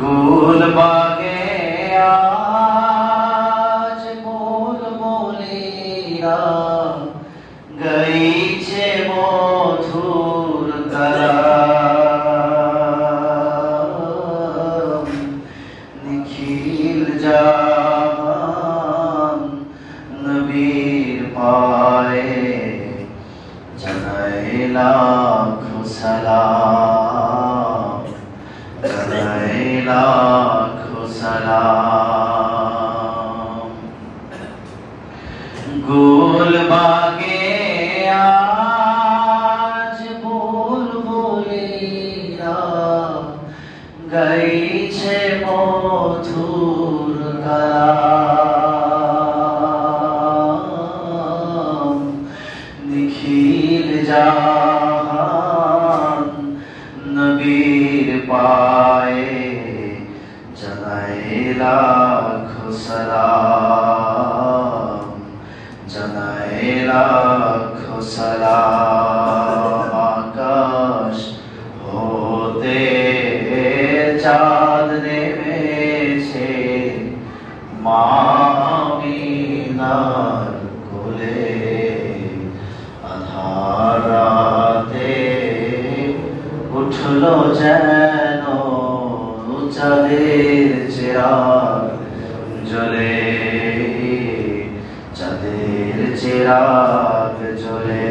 গোল বাগে আজ বল বলিরা গাইছে মধুর কালাম নিখিল জাহান নবীর পায়ে জানাই লাখো সালাম। জানাই লাখো সালাম গোল বাগে আজ বল বলিরা গাইছে মধুর কালাম নিখিল জাহান নবীর পায়ে জানাই লাখো সালাম জানাই লাখো সালাম আকাশ হতে চাঁদ নেমেছে মামিনার কোলে আধার রাতে উঠল যেন চাঁদের চেরাগ জ্বলে চাঁদের চেরাগ জ্বলে